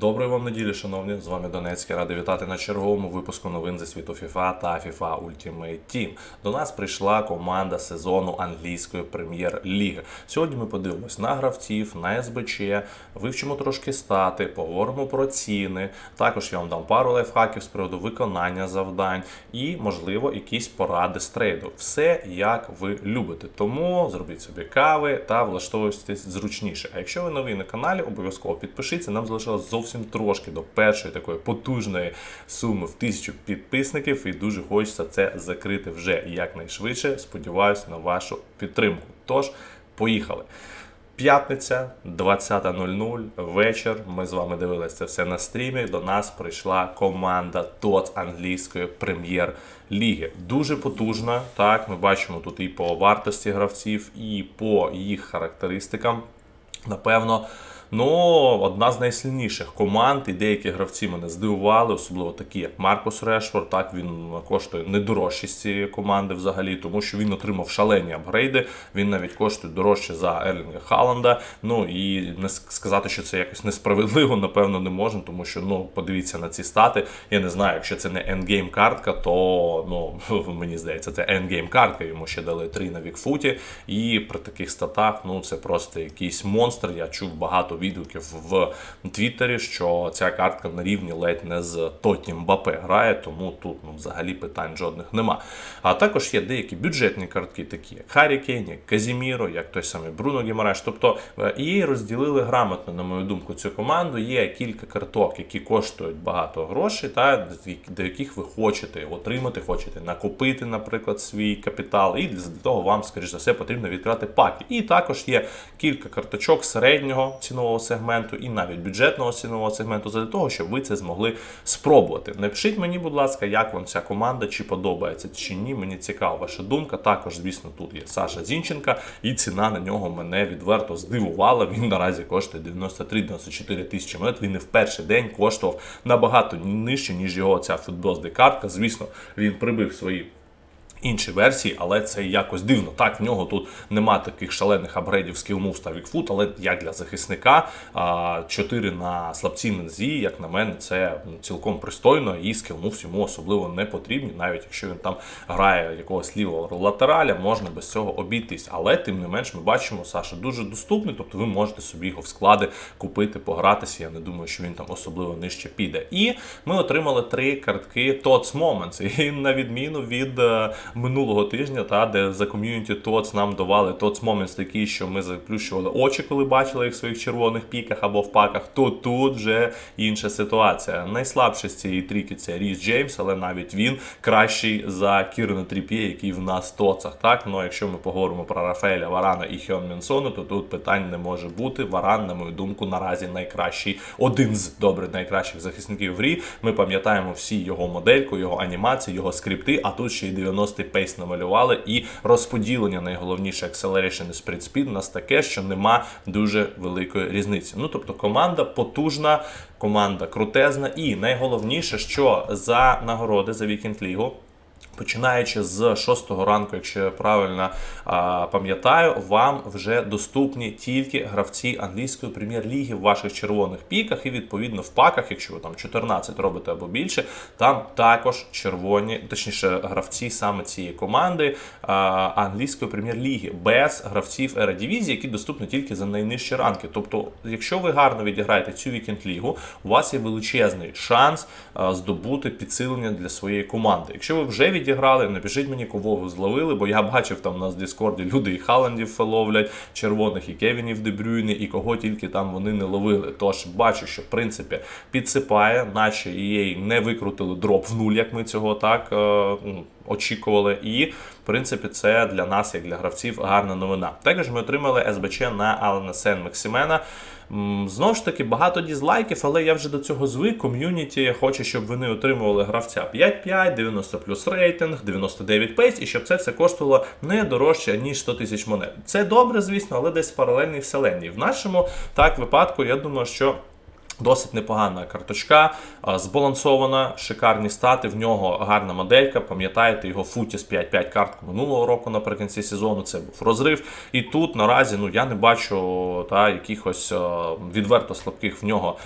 Доброї вам неділі, шановні. З вами Донецький. Радий вітати на черговому випуску новин зі світу FIFA та FIFA Ultimate Team. До нас прийшла команда сезону англійської прем'єр-ліги. Сьогодні ми подивимось на гравців, на СБЧ, вивчимо трошки стати, поговоримо про ціни. Також я вам дам пару лайфхаків з приводу виконання завдань і, можливо, якісь поради з трейду. Все як ви любите. Тому зробіть собі кави та влаштовуйтесь зручніше. А якщо ви новий на каналі, обов'язково підпишіться. Нам залишилось зовсім трошки до першої такої потужної суми в тисячу підписників, і дуже хочеться це закрити вже якнайшвидше. Сподіваюся на вашу підтримку. Тож, поїхали. П'ятниця, 20.00, вечір. Ми з вами дивилися це все на стрімі. До нас прийшла команда ТОЦ англійської прем'єр-ліги. Дуже потужна. Так, ми бачимо тут і по вартості гравців, і по їх характеристикам. Напевно, ну, одна з найсильніших команд, і деякі гравці мене здивували, особливо такі, як Маркус Решфорд. Так він коштує не дорожче з цієї команди взагалі, тому що він отримав шалені апгрейди. Він навіть коштує дорожче за Ерлінга Халанда. Ну і не сказати, що це якось несправедливо, напевно, не можна, тому що ну подивіться на ці стати. Я не знаю, якщо це не ендгейм картка, то ну мені здається, це ендгейм картка. Йому ще дали 3 на вікфуті. І при таких статах, ну це просто якийсь монстр. Я чув багато відгуків в Твіттері, що ця картка на рівні ледь не з Тотні Мбапе грає, тому тут ну, взагалі питань жодних нема. А також є деякі бюджетні картки, такі як Харі Кейн, як Казіміро, як той самий Бруно Гімареш. Тобто е, і розділили грамотно, на мою думку, цю команду. Є кілька карток, які коштують багато грошей, та до яких ви хочете отримати, хочете накопити, наприклад, свій капітал. І для того вам, скоріш за все, потрібно відкривати паки. І також є кілька карточок середнього цінового сегменту і навіть бюджетного цінового сегменту для того, щоб ви це змогли спробувати. Напишіть мені, будь ласка, як вам ця команда, чи подобається чи ні. Мені цікава ваша думка. Також, звісно, тут є Саша Зінченка, і ціна на нього мене відверто здивувала. Він наразі коштує 93-94 тисячі монет. Він і в перший день коштував набагато нижче, ніж його ця футболзди картка. Звісно, він прибив свої інші версії, але це якось дивно. Так, в нього тут нема таких шалених апгрейдів скілмув та вікфут, але як для захисника а, 4 на слабцій нозі, як на мене, це цілком пристойно, і скілмув йому особливо не потрібні, навіть якщо він там грає якогось лівого латераля, можна без цього обійтись. Але тим не менш, ми бачимо, Саша дуже доступний, тобто ви можете собі його в склади купити, погратися. Я не думаю, що він там особливо нижче піде. І ми отримали три картки TOTS Moments. І на відміну від е, минулого тижня, та де за ком'юніті TOTS нам давали TOTS Moments такі, що ми заплющували очі, коли бачили їх в своїх червоних піках або в паках, то тут вже інша ситуація. Найслабший з цієї трійки це Ріс Джеймс, але навіть він кращий за Кірна Тріп'є, який в нас тоцах. Так, ну якщо ми поговоримо про Рафаеля Варана і Хьон Мінсону, то тут питань не може бути. Варан, на мою думку, наразі найкращий, один з добре найкращих захисників в грі. Ми пам'ятаємо всі його модельку, його анімації, його скрипти, а тут ще й 90-й пейс намалювали, і розподілення найголовніше Acceleration і Sprint Speed у нас таке, що нема дуже великої різниці. Ну тобто команда потужна, команда крутезна, і найголовніше, що за нагороди за Вікенд Лігу. Починаючи з 6 ранку, якщо я правильно пам'ятаю, вам вже доступні тільки гравці англійської прем'єр-ліги в ваших червоних піках, і відповідно в паках, якщо ви там 14 робите або більше, там також червоні, точніше, гравці саме цієї команди а, англійської прем'єр-ліги, без гравців Ерадивізії, які доступні тільки за найнижчі ранки. Тобто, якщо ви гарно відіграєте цю вікенд-лігу, у вас є величезний шанс здобути підсилення для своєї команди. Якщо ви вже відіграли, напишіть мені, кого ви зловили, бо я бачив там у нас в Діскорді люди і Халандів ловлять, червоних, і Кевінів Дебрюйні, і кого тільки там вони не ловили. Тож бачу, що в принципі підсипає, наче EA не викрутили дроп в нуль, як ми цього так е, ну, очікували. І в принципі це для нас, як для гравців, гарна новина. Також ми отримали СБЧ на Алана Сен Максимена. Знову ж таки, багато дізлайків, але я вже до цього звик. Ком'юніті хоче, щоб вони отримували гравця 5-5, 90 плюс рейтинг, 99 пейс, і щоб це все коштувало не дорожче, ніж 100 тисяч монет. Це добре, звісно, але десь в паралельній вселенні. В нашому так випадку, я думаю, що. Досить непогана карточка, збалансована, шикарні стати. В нього гарна моделька. Пам'ятаєте, його Футіс 5-5 картку минулого року наприкінці сезону. Це був розрив. І тут наразі ну я не бачу та якихось відверто слабких в нього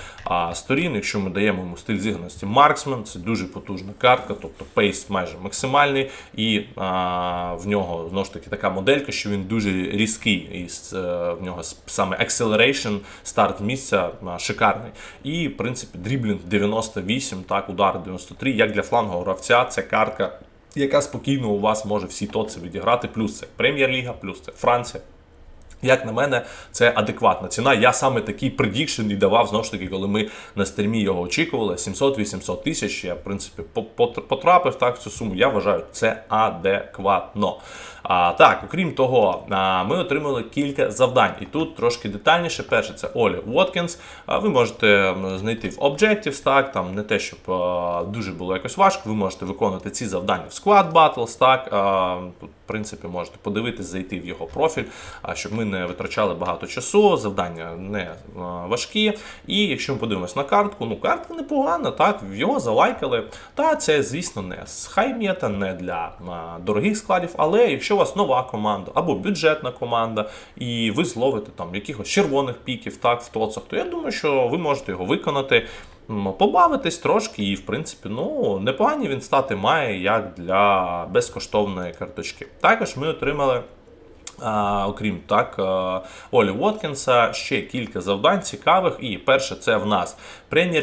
сторін. Якщо ми даємо йому стиль зіграності Марксмен, це дуже потужна картка, тобто пейс майже максимальний, і а, в нього знову ж таки така моделька, що він дуже різкий. І е, в нього саме acceleration, старт місця шикарний. І, в принципі, дріблінг 98, так, удар 93. Як для флангового гравця, це картка, яка спокійно у вас може всі тоці відіграти. Плюс це Прем'єр-ліга, плюс це Франція. Як на мене, це адекватна ціна. Я саме такий предікшн і давав знову ж таки, коли ми на стрімі його очікували. 700-800 тисяч. Я в принципі по- по- потрапив так в цю суму. Я вважаю, це адекватно. А, так, окрім того, ми отримали кілька завдань. І тут трошки детальніше. Перше, це Олі Уоткінс. Ви можете знайти в Objectives, так, там не те, щоб дуже було якось важко. Ви можете виконувати ці завдання в Squad Battles, так. Тут, в принципі, можете подивитись, зайти в його профіль, щоб ми не витрачали багато часу. Завдання не важкі. І якщо ми подивимось на картку, ну картка непогана, так, його залайкали. Та це, звісно, не з хай-мета, не для дорогих складів, але якщо у вас нова команда або бюджетна команда, і ви зловите там якихось червоних піків, так, в тоцах, то я думаю, що ви можете його виконати. Побавитись трошки, і в принципі, ну непогані він стати має як для безкоштовної карточки. Також ми отримали окрім так, Олі Уоткінса, ще кілька завдань цікавих. І перше, це в нас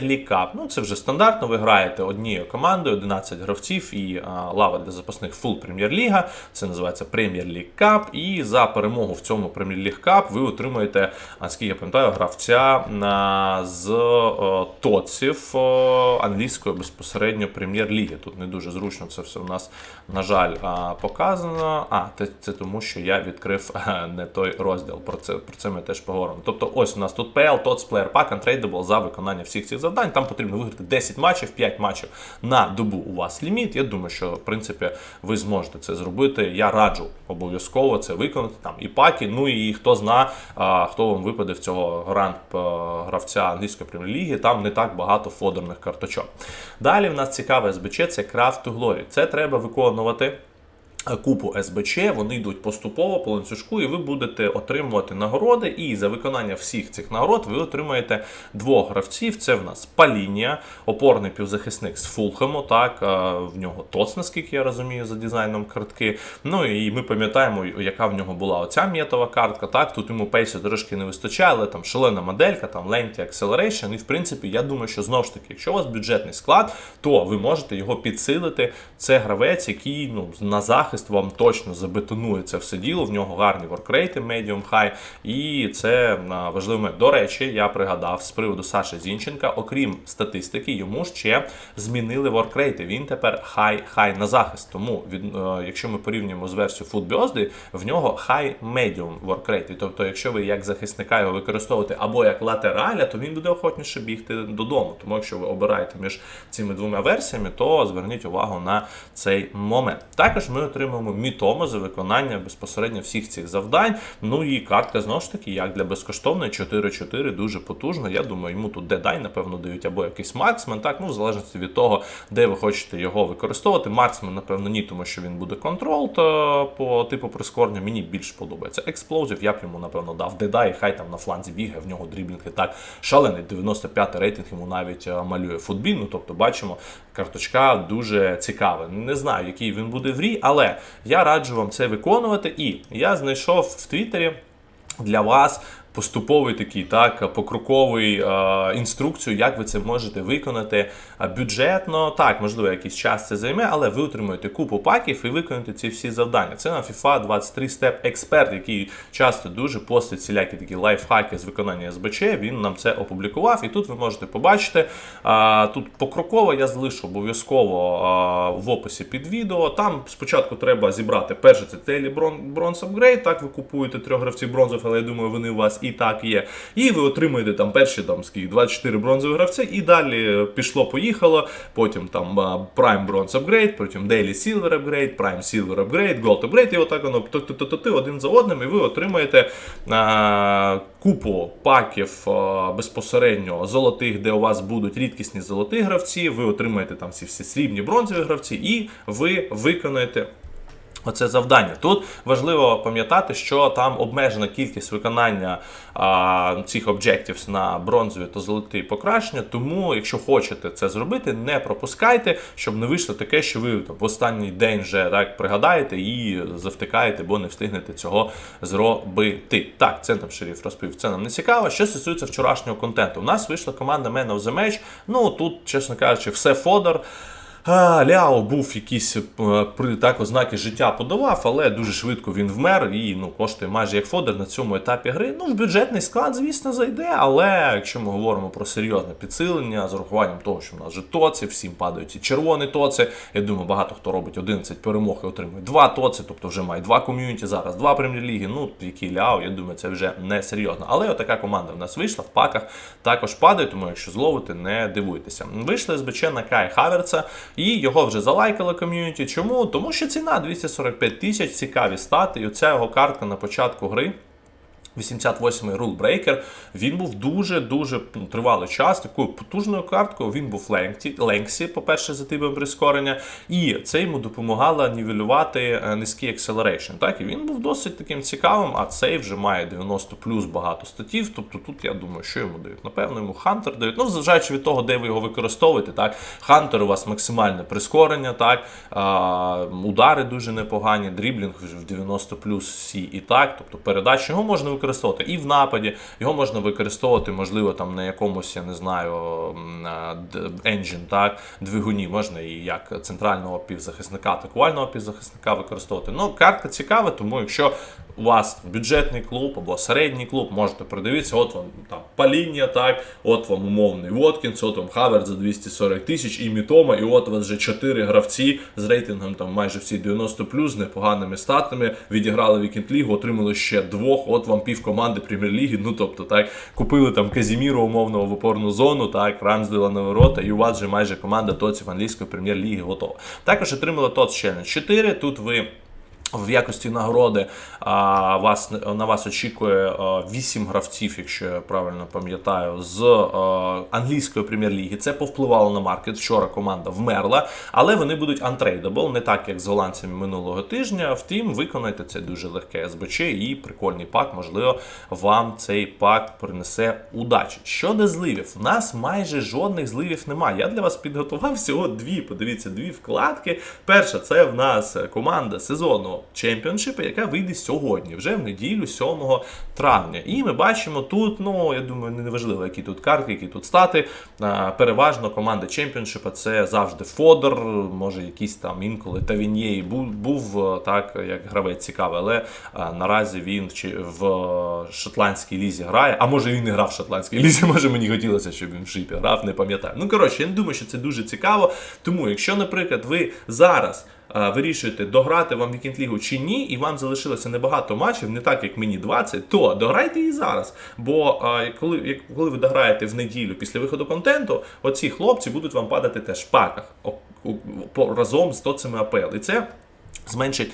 League Cup. Ну, це вже стандартно. Ви граєте однією командою, 11 гравців і лава для запасних Premier League. Це називається League Cup. І за перемогу в цьому League Cup ви отримуєте, а, скільки я пам'ятаю, гравця з тоців англійської безпосередньо прем'єр-ліги. Тут не дуже зручно це все у нас, на жаль, показано. А, це, тому, що я відкрив е, не той розділ. Про це, про це ми теж поговоримо. Тобто, ось у нас тут PL, TOTS Player Pack, Untradeable за виконання всіх цих завдань. Там потрібно виграти 10 матчів, 5 матчів на добу у вас ліміт. Я думаю, що в принципі ви зможете це зробити. Я раджу обов'язково це виконати. Там і паки, ну і хто зна, хто вам випаде в цього грант е, гравця англійської прем'єр-ліги. Там не так багато фодерних карточок. Далі в нас цікаве СБЧ це Craft to Glory. Це треба виконувати. Купу СБЧ, вони йдуть поступово по ланцюжку, і ви будете отримувати нагороди. І за виконання всіх цих нагород ви отримаєте двох гравців. Це в нас Палінія, опорний півзахисник з Фулхему. Так в нього тоц, наскільки я розумію, за дизайном картки. Ну і ми пам'ятаємо, яка в нього була оця м'ятова картка. Так, тут йому пейсу трошки не вистачає, але там шалена моделька, там Lengthy Acceleration. І в принципі, я думаю, що знову ж таки, якщо у вас бюджетний склад, то ви можете його підсилити. Це гравець, який ну на захист вам точно забетонує це все діло. В нього гарні воркрейти, medium high, і це важливо. До речі, я пригадав з приводу Саші Зінченка, окрім статистики, йому ще змінили воркрейти. Він тепер хай-хай на захист. Тому від, е, якщо ми порівнюємо з версією Footbiozdi, в нього medium воркрейти. Тобто, якщо ви як захисника його використовуєте або як латераля, то він буде охотніше бігти додому. Тому якщо ви обираєте між цими двома версіями, то зверніть увагу на цей момент. Також ми отримуємо мітому за виконання безпосередньо всіх цих завдань. Ну і картка знову ж таки, як для безкоштовної 4-4, дуже потужно. Я думаю, йому тут дедай, напевно, дають або якийсь марксмен, так, ну в залежності від того, де ви хочете його використовувати. Марксмен, напевно, ні, тому що він буде контрол то по типу прискорення. Мені більш подобається. Експлозив, я б йому, напевно, дав дедай, хай там на фланзі бігає, в нього дріблінг і так шалений. 95 рейтинг йому навіть е, малює футбін. Ну, тобто, бачимо, карточка дуже цікава. Не знаю, який він буде в рі, але я раджу вам це виконувати. І я знайшов в Твіттері для вас. Поступовий такий так покроковий е, інструкцію, як ви це можете виконати бюджетно. Так, можливо, якийсь час це займе, але ви отримуєте купу паків і виконуєте ці всі завдання. Це на FIFA 23 Step Expert, який часто дуже постить всілякі такі лайфхаки з виконання СБЧ. Він нам це опублікував, і тут ви можете побачити. е, тут покроково я залишу обов'язково в описі під відео. Там спочатку треба зібрати перше це Телі Бронз Апгрейд. Так, ви купуєте трьох гравців бронзов, але я думаю, вони у вас і так є. І ви отримуєте там перші там скільки 24 бронзові гравці, і далі пішло-поїхало. Потім там Prime Bronze Upgrade, потім Daily Silver Upgrade, Prime Silver Upgrade, Gold Upgrade, і отак воно ти один за одним, і ви отримаєте а, купу паків а, безпосередньо золотих, де у вас будуть рідкісні золоті гравці. Ви отримаєте там всі всі срібні бронзові гравці, і ви виконаєте. Оце завдання. Тут важливо пам'ятати, що там обмежена кількість виконання а, цих об'єктів на бронзові та золоті покращення. Тому, якщо хочете це зробити, не пропускайте, щоб не вийшло таке, що ви там, в останній день вже так пригадаєте і завтикаєте, бо не встигнете цього зробити. Так, це там шеріф розповів. Це нам не цікаво. Що стосується вчорашнього контенту, у нас вийшла команда Man of the Match. Ну тут, чесно кажучи, все фодор. Ляо був якісь е, при так ознаки життя подавав, але дуже швидко він вмер і ну коштує майже як фодер на цьому етапі гри. Ну, в бюджетний склад, звісно, зайде. Але якщо ми говоримо про серйозне підсилення з урахуванням того, що в нас же тоці, всім падають і червоні тоці. Я думаю, багато хто робить 11 перемог і отримує два тоці, тобто вже має два ком'юніті, зараз два прем'єр-ліги. Ну, які ляо, я думаю, це вже не серйозно. Але отака команда в нас вийшла в паках, також падає, тому якщо зловити, не дивуйтеся. Вийшли СБЧ Кай Хаверца. І його вже залайкали ком'юніті. Чому? Тому що ціна 245 тисяч, цікаві стати. І оця його картка на початку гри. 88-й рулбрейкер, він був дуже-дуже ну, тривалий час. Такою потужною карткою він був Ленксі, Ленксі, по-перше, за типом прискорення, і це йому допомагало нівелювати е, низький acceleration. Так, і він був досить таким цікавим, а цей вже має 90 плюс багато статів. Тобто тут я думаю, що йому дають. Напевно, йому Хантер дають. Ну, зважаючи від того, де ви його використовуєте, так, Хантер у вас максимальне прискорення, так, а, удари дуже непогані, дріблінг в 90 плюс всі і так. Тобто передачу його можна використовувати і в нападі, його можна використовувати, можливо, там на якомусь, я не знаю, engine, так, двигуні, можна і як центрального півзахисника, атакувального півзахисника використовувати. Ну, картка цікава, тому якщо у вас бюджетний клуб або середній клуб, можете придивитися, от вам там паління, так, от вам умовний Воткінс, от вам Хаверт за 240 тисяч і Мітома, і от у вас вже 4 гравці з рейтингом там майже всі 90 з непоганими статами, відіграли вікенд лігу, отримали ще двох, от вам пів команди прем'єр-ліги. Ну тобто, так, купили там Казіміру умовно в опорну зону, так, Рамсдела на ворота, і у вас вже майже команда тоців англійської прем'єр-ліги готова. Також отримали ТОЦ Challenge 4. Тут ви. В якості нагороди а, вас на вас очікує а, 8 гравців, якщо я правильно пам'ятаю, з а, англійської прем'єр-ліги. Це повпливало на маркет. Вчора команда вмерла, але вони будуть untradeable, не так як з голландцями минулого тижня. Втім, виконайте це дуже легке СБЧ і прикольний пак. Можливо, вам цей пак принесе удачі. Щодо зливів, у нас майже жодних зливів немає. Я для вас підготував всього дві. Подивіться, дві вкладки. Перша це в нас команда сезону. Чемпіоншипу, яка вийде сьогодні, вже в неділю, 7 травня. І ми бачимо тут, ну я думаю, не важливо, які тут картки, які тут стати. Переважно команда чемпіоншипа це завжди Фодор, може якийсь там інколи Тавінєй був, був так, як гравець цікавий, але наразі він в шотландській лізі грає. А може він не грав в шотландській лізі, може мені хотілося, щоб він в шипі грав, не пам'ятаю. Ну коротше, я не думаю, що це дуже цікаво. Тому, якщо, наприклад, ви зараз вирішуєте, дограти вам вікінд-лігу чи ні, і вам залишилося небагато матчів, не так як мені 20, то дограйте її зараз. Бо коли коли ви дограєте в неділю після виходу контенту, оці хлопці будуть вам падати теж в паках разом з тоцами АПЛ. І це зменшить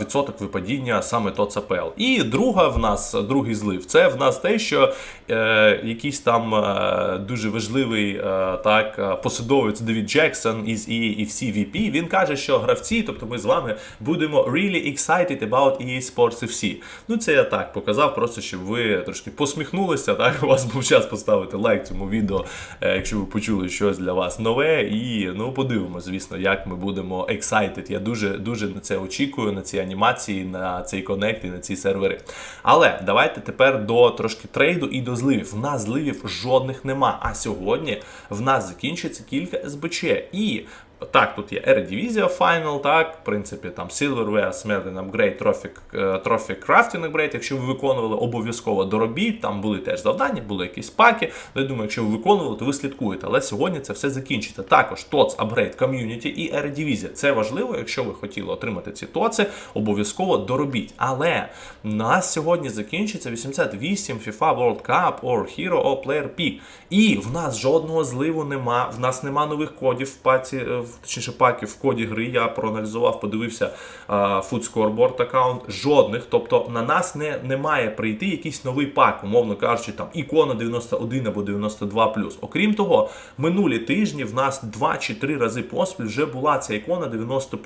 відсоток випадіння саме ТОЦПЛ. І друга в нас, другий злив, це в нас те, що е, якийсь там е, дуже важливий е, так посадовець Девід Джексон із EA і всі VP, він каже, що гравці, тобто ми з вами будемо really excited about EA Sports FC. Ну це я так показав, просто щоб ви трошки посміхнулися. Так, у вас був час поставити лайк цьому відео, е, якщо ви почули щось для вас нове. І ну подивимося, звісно, як ми будемо excited. Я дуже дуже на це очікую, на ці анімації, на цей коннект і на ці сервери. Але давайте тепер до трошки трейду і до зливів. В нас зливів жодних нема. А сьогодні в нас закінчиться кілька СБЧ. І Так, тут є Eredivisie Final, так, в принципі, там Silverware, Smelling Upgrade, Trophy, е, Trophy Crafting Upgrade, якщо ви виконували обов'язково доробіть, там були теж завдання, були якісь паки. Я думаю, якщо ви виконували, то ви слідкуєте. Але сьогодні це все закінчиться. Також TOTS Upgrade Community і Eredivisie. Це важливо, якщо ви хотіли отримати ці тоци, обов'язково доробіть. Але нас сьогодні закінчиться 88 FIFA World Cup or Hero or Player Peak. І в нас жодного зливу нема. В нас нема нових кодів в паці, е, точніше паків в коді гри. Я проаналізував, подивився Food Scoreboard аккаунт. Жодних. Тобто на нас не, не має прийти якийсь новий пак, умовно кажучи, там ікона 91 або 92 Окрім того, минулі тижні в нас 2 чи 3 рази поспіль вже була ця ікона 90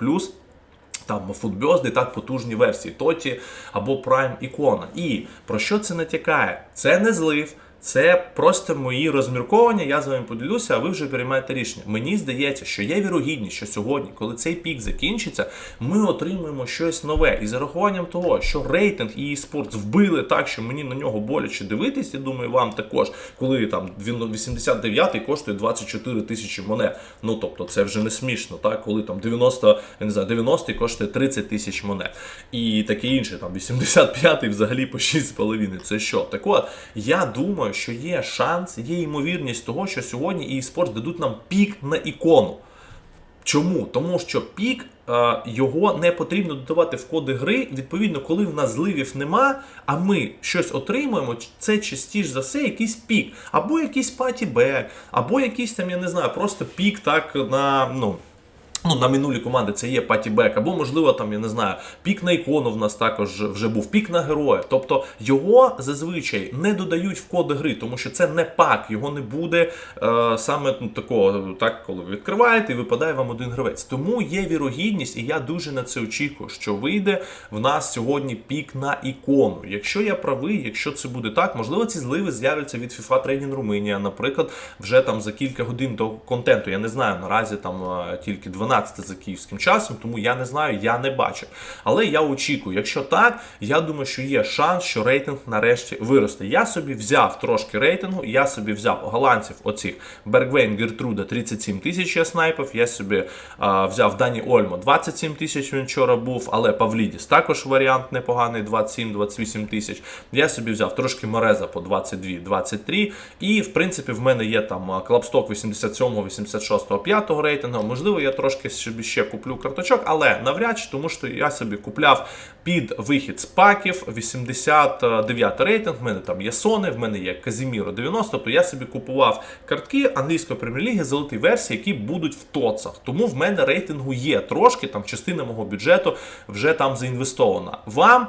там футбьозди, так потужні версії, Тоті або Prime ікона. І про що це натякає? Це не злив. Це просто мої розмірковання. Я з вами поділюся, а ви вже приймаєте рішення. Мені здається, що є вірогідність, що сьогодні, коли цей пік закінчиться, ми отримаємо щось нове. І за рахуванням того, що рейтинг і спорт вбили так, що мені на нього боляче дивитись. Я думаю, вам також, коли там він 89-й коштує 24 тисячі монет. Ну тобто, це вже не смішно, так коли там 90, я не знаю, 90-й коштує 30 тисяч монет. І таке інше, там 85-й взагалі по 6,5. Це що? Так от, я думаю, що є шанс, є ймовірність того, що сьогодні eSports дадуть нам пік на ікону. Чому? Тому що пік е, його не потрібно додавати в коди гри. Відповідно, коли в нас зливів нема, а ми щось отримуємо, це частіше за все якийсь пік, або якийсь паті-бек, або якийсь там, я не знаю, просто пік так на ну. Ну, на минулі команди це є патібек, або, можливо, там, я не знаю, пік на ікону в нас також вже був, пік на героя. Тобто його зазвичай не додають в коди гри, тому що це не пак, його не буде е, саме ну, такого, так, коли ви відкриваєте і випадає вам один гравець. Тому є вірогідність, і я дуже на це очікую, що вийде в нас сьогодні пік на ікону. Якщо я правий, якщо це буде так, можливо, ці зливи з'являться від FIFA Training Румунія, наприклад, вже там за кілька годин до контенту. Я не знаю, наразі там е, тільки 12 за київським часом, тому я не знаю, я не бачив. Але я очікую, якщо так, я думаю, що є шанс, що рейтинг нарешті виросте. Я собі взяв трошки рейтингу, я собі взяв голландців оцих Бергвейн Гертруда 37 тисяч я снайпив, я собі а, взяв Дані Ольмо 27 тисяч він вчора був, але Павлідіс також варіант непоганий 27-28 тисяч. Я собі взяв трошки Мореза по 22-23. І в принципі в мене є там а, клабсток 87, 86, 5 рейтингу. Можливо, я трошки собі ще куплю карточок, але навряд чи, тому що я собі купляв під вихід з паків 89 рейтинг. В мене там є Сони, в мене є Казіміро 90. Тобто я собі купував картки англійської прем'єр-ліги золотий версії, які будуть в тоцах. Тому в мене рейтингу є трошки, там частина мого бюджету вже там заінвестована. Вам.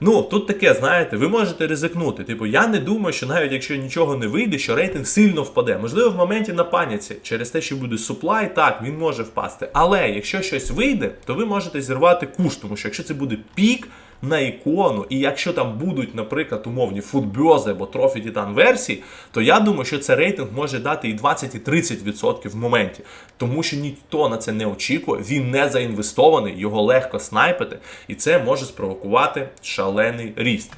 Ну, тут таке, знаєте, ви можете ризикнути. Типу, я не думаю, що навіть якщо нічого не вийде, що рейтинг сильно впаде. Можливо, в моменті на паніці, через те, що буде суплай, так, він може впасти. Але якщо щось вийде, то ви можете зірвати куш, тому що якщо це буде пік на ікону, і якщо там будуть, наприклад, умовні футбьози або трофі Титан версії, то я думаю, що це рейтинг може дати і 20, і 30% в моменті. Тому що ніхто на це не очікує, він не заінвестований, його легко снайпити, і це може спровокувати шалений ріст.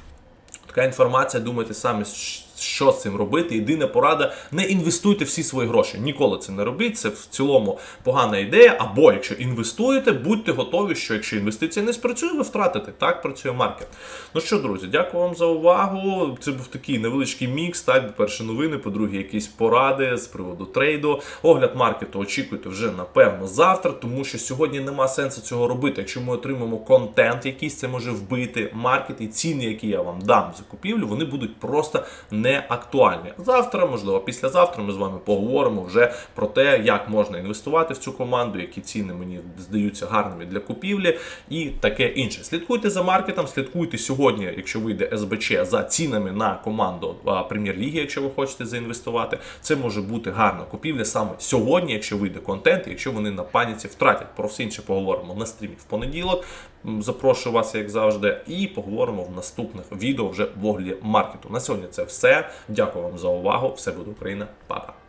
Така інформація, думайте самі, що з цим робити. Єдина порада: не інвестуйте всі свої гроші. Ніколи це не робіть. Це в цілому погана ідея. Або якщо інвестуєте, будьте готові, що якщо інвестиція не спрацює, ви втратите. Так працює маркет. Ну що, друзі, дякую вам за увагу. Це був такий невеличкий мікс. Так, перші новини, по-друге, якісь поради з приводу трейду. Огляд маркету очікуйте вже напевно завтра, тому що сьогодні нема сенсу цього робити. Якщо ми отримаємо контент, якийсь це може вбити маркет і ціни, які я вам дам за купівлю, вони будуть просто не актуальні. Завтра, можливо, післязавтра ми з вами поговоримо вже про те, як можна інвестувати в цю команду, які ціни мені здаються гарними для купівлі і таке інше. Слідкуйте за маркетом, слідкуйте сьогодні, якщо вийде СБЧ, за цінами на команду прем'єр-ліги, якщо ви хочете заінвестувати. Це може бути гарна купівля саме сьогодні, якщо вийде контент, якщо вони на паніці втратять. Про все інше поговоримо на стрімі в понеділок. Запрошую вас, як завжди, і поговоримо в наступних відео вже в огляді маркету. На сьогодні це все. Дякую вам за увагу. Все буде Україна. Па-па.